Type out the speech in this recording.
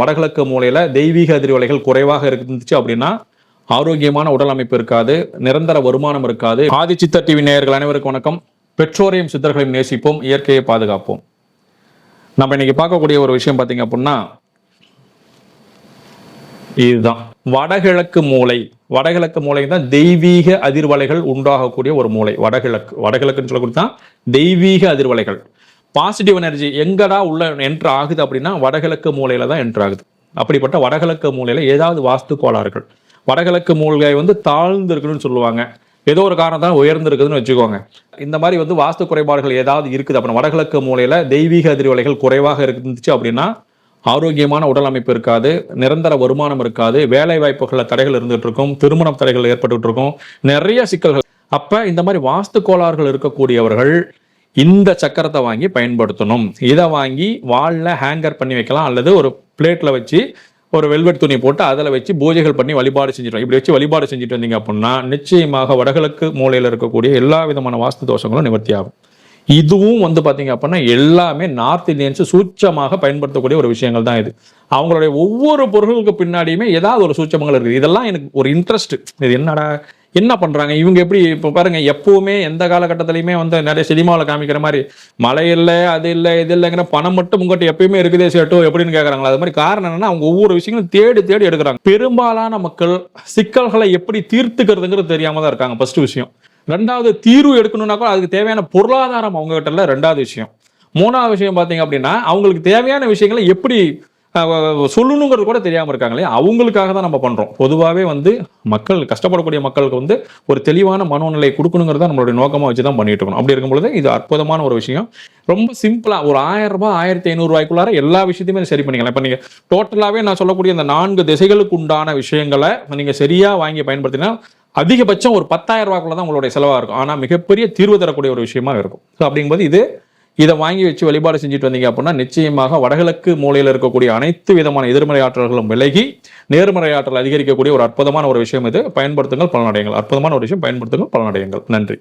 வடகிழக்கு மூலையில் தெய்வீக அதிர்வலைகள் குறைவாக இருந்துச்சு அப்படின்னா ஆரோக்கியமான உடல் அமைப்பு இருக்காது நிரந்தர வருமானம் இருக்காது. ஆதி சித்தர் டிவி நேயர்கள் அனைவருக்கும் வணக்கம். பெற்றோரையும் சித்தர்களையும் நேசிப்போம் இயற்கையை பாதுகாப்போம். நம்ம இன்னைக்கு பார்க்கக்கூடிய ஒரு விஷயம் பார்த்தீங்க அப்படின்னா இதுதான். வடகிழக்கு மூலை வடகிழக்கு மூலை தான் தெய்வீக அதிர்வலைகள் உண்டாகக்கூடிய ஒரு மூலை. வடகிழக்கு வடகிழக்குன்னு சொல்லக்கூடிய தான் தெய்வீக அதிர்வலைகள். பாசிட்டிவ் எனர்ஜி எங்கடா உள்ள என்ட்ரு ஆகுது அப்படின்னா வடகிழக்கு மூலையில தான் என்ட்ரு ஆகுது. அப்படிப்பட்ட வடகிழக்கு மூலையில ஏதாவது வாஸ்து கோளாறுகள். வடகிழக்கு மூலிகை வந்து தாழ்ந்து இருக்குன்னு சொல்லுவாங்க. ஏதோ ஒரு காரணம் தான் உயர்ந்திருக்குதுன்னு வச்சுக்கோங்க. இந்த மாதிரி வந்து வாஸ்து குறைபாடுகள் ஏதாவது இருக்குது அப்படின்னா வடகிழக்கு மூலையில தெய்வீக அதிர்வலைகள் குறைவாக இருந்துச்சு அப்படின்னா ஆரோக்கியமான உடல் அமைப்பு இருக்காது நிரந்தர வருமானம் இருக்காது வேலை வாய்ப்புகளில் தடைகள் இருந்துட்டு இருக்கும் திருமணம் தடைகள் ஏற்பட்டுட்டு இருக்கும் நிறைய சிக்கல்கள். அப்ப இந்த மாதிரி வாஸ்து கோளாறுகள் இருக்கக்கூடியவர்கள் இந்த சக்கரத்தை வாங்கி பயன்படுத்தணும். இதை வாங்கி வாலில் ஹேங்கர் பண்ணி வைக்கலாம். அல்லது ஒரு பிளேட்டில் வச்சு ஒரு வெல்வெட் துணி போட்டு அதில் வச்சு பூஜைகள் பண்ணி வழிபாடு செஞ்சுட்டு இப்படி வச்சு வழிபாடு செஞ்சுட்டு வந்தீங்க அப்படின்னா நிச்சயமாக வடகிழக்கு மூலையில் இருக்கக்கூடிய எல்லா விதமான வாஸ்து தோஷங்களும் நிவர்த்தி ஆகும் இதுவும் வந்து பார்த்தீங்க அப்படின்னா எல்லாமே நார்த் இந்தியன்ஸ் சூட்சமாக பயன்படுத்தக்கூடிய ஒரு விஷயங்கள் தான் இது. அவங்களுடைய ஒவ்வொரு பொருள்களுக்கு பின்னாடியுமே ஏதாவது ஒரு சூட்சமங்கள் இருக்குது. இதெல்லாம் எனக்கு ஒரு இன்ட்ரெஸ்ட் இது என்னடா என்ன பண்ணுறாங்க இவங்க எப்படி இப்போ பாருங்க எப்பவுமே எந்த காலகட்டத்திலையுமே வந்து நிறைய சினிமாவில் காமிக்கிற மாதிரி மழை இல்லை அது இல்லை இது இல்லைங்கிற பணம் மட்டும் உங்கள்கிட்ட எப்பயுமே இருக்குதே சேட்டோ எப்படின்னு கேட்குறாங்களா அது மாதிரி காரணம் என்னன்னா அவங்க ஒவ்வொரு விஷயங்களும் தேடி தேடி எடுக்கிறாங்க. பெரும்பாலான மக்கள் சிக்கல்களை எப்படி தீர்த்துக்கிறதுங்கிறது தெரியாமல் தான் இருக்காங்க ஃபர்ஸ்ட் விஷயம். ரெண்டாவது தீர்வு எடுக்கணும்னாக்கா அதுக்கு தேவையான பொருளாதாரம் அவங்ககிட்ட இல்லை ரெண்டாவது விஷயம். மூணாவது விஷயம் பார்த்தீங்க அப்படின்னா அவங்களுக்கு தேவையான விஷயங்களை எப்படி சொல்லணுங்கிறது கூட தெரியாமல் இருக்காங்களே அவங்களுக்காக தான் நம்ம பண்ணுறோம் பொதுவாகவே வந்து மக்கள் கஷ்டப்படக்கூடிய மக்களுக்கு வந்து ஒரு தெளிவான மனோநிலை கொடுக்கணுங்கிறத நம்மளுடைய நோக்கமாக வச்சு தான் பண்ணிட்டு இருக்கணும். அப்படி இருக்கும் பொழுது இது அற்புதமான ஒரு விஷயம். ரொம்ப சிம்பிளாக ஒரு ஆயிரம் ரூபாய் ஆயிரத்தி ஐநூறுரூவாய்க்குள்ளார எல்லா விஷயத்தையுமே சரி பண்ணிக்கலாம். இப்போ நீங்கள் டோட்டலாகவே நான் சொல்லக்கூடிய இந்த நான்கு திசைகளுக்கு உண்டான விஷயங்களை நீங்கள் சரியாக வாங்கி பயன்படுத்தினா அதிகபட்சம் ஒரு பத்தாயிரம் ரூபாய்க்குள்ள தான் உங்களுடைய செலவாக இருக்கும். ஆனால் மிகப்பெரிய தீர்வு தரக்கூடிய ஒரு விஷயமா இருக்கும். ஸோ அப்படிங்கும்போது இது இதை வாங்கி வச்சு வழிபாடு செஞ்சுட்டு வந்தீங்க அப்படின்னா நிச்சயமாக வடகிழக்கு மூலையில் இருக்கக்கூடிய அனைத்து விதமான எதிர்மறை ஆற்றல்களும் விலகி நேர்மறை ஆற்றல் அதிகரிக்கக்கூடிய ஒரு அற்புதமான ஒரு விஷயம் இது. பயன்படுத்துங்கள் பலனடையுங்கள். அற்புதமான ஒரு விஷயம் பயன்படுத்துங்கள் பலனடையுங்கள். நன்றி.